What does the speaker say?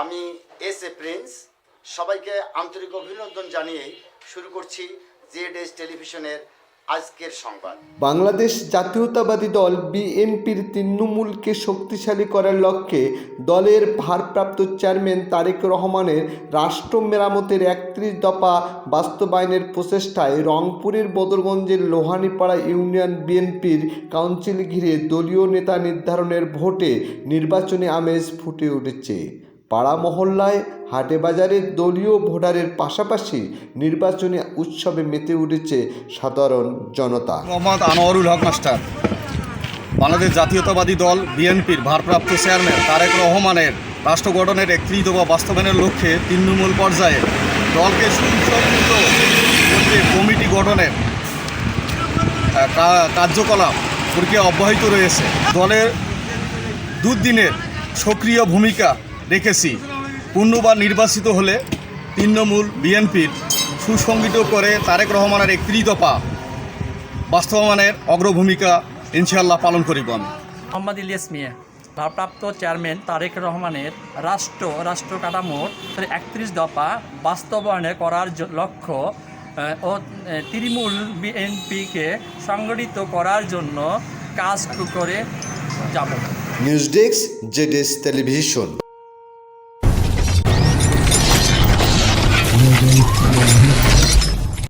আমি S A Prince. সবাইকে আন্তরিক অভিনন্দন জানিয়ে শুরু করছি জেড এস টেলিভিশনের আজকের সংবাদ। বাংলাদেশ জাতীয়তাবাদী দল বিএনপির তৃণমূলকে শক্তিশালী করার লক্ষ্যে দলের ভারপ্রাপ্ত চেয়ারম্যান তারেক রহমানের রাষ্ট্র মেরামতের একত্রিশ দফা বাস্তবায়নের প্রচেষ্টায় রংপুরের বদরগঞ্জের লোহানীপাড়া ইউনিয়ন বিএনপির কাউন্সিল ঘিরে দলীয় নেতা নির্ধারণের ভোটে নির্বাচনী আমেজ ফুটে উঠেছে। পাড়া মহল্লায় হাটে বাজারে দলীয় ভোটারের পাশাপাশি নির্বাচনী উৎসবে মেতে উঠেছে সাধারণ জনতা। মোহাম্মদ আনোয়ারুল হক মাস্টার। বাংলাদেশ জাতীয়তাবাদী দল, বিএনপির ভারপ্রাপ্ত চেয়ারম্যান তারেক রহমানের রাষ্ট্র গঠনের একত্রিশ দফা বাস্তবায়নের লক্ষ্যে তৃণমূল পর্যায়ে দলকে সুসংহত করতে কমিটি গঠনের কার্যকলাপ প্রক্রিয়া অব্যাহত রয়েছে। দলের দুদিনের সক্রিয় ভূমিকা রেখেছি পূর্ণবার নির্বাচিত হলে তৃণমূল বিএনপির সুসংগঠিত করে তারেক রহমানের একত্রিশ দফা বাস্তবায়নের অগ্রভূমিকা ইনশাআল্লাহ পালন করিব আমি। মোহাম্মদ ইলিয়াস মিয়া ভারপ্রাপ্ত চেয়ারম্যান তারেক রহমানের রাষ্ট্র রাষ্ট্র কাঠামোর একত্রিশ দফা বাস্তবায়নে করার লক্ষ্য ও তৃণমূল বিএনপিকে সংগঠিত করার জন্য কাজ করে যাব। News desk ZS television. Thank you.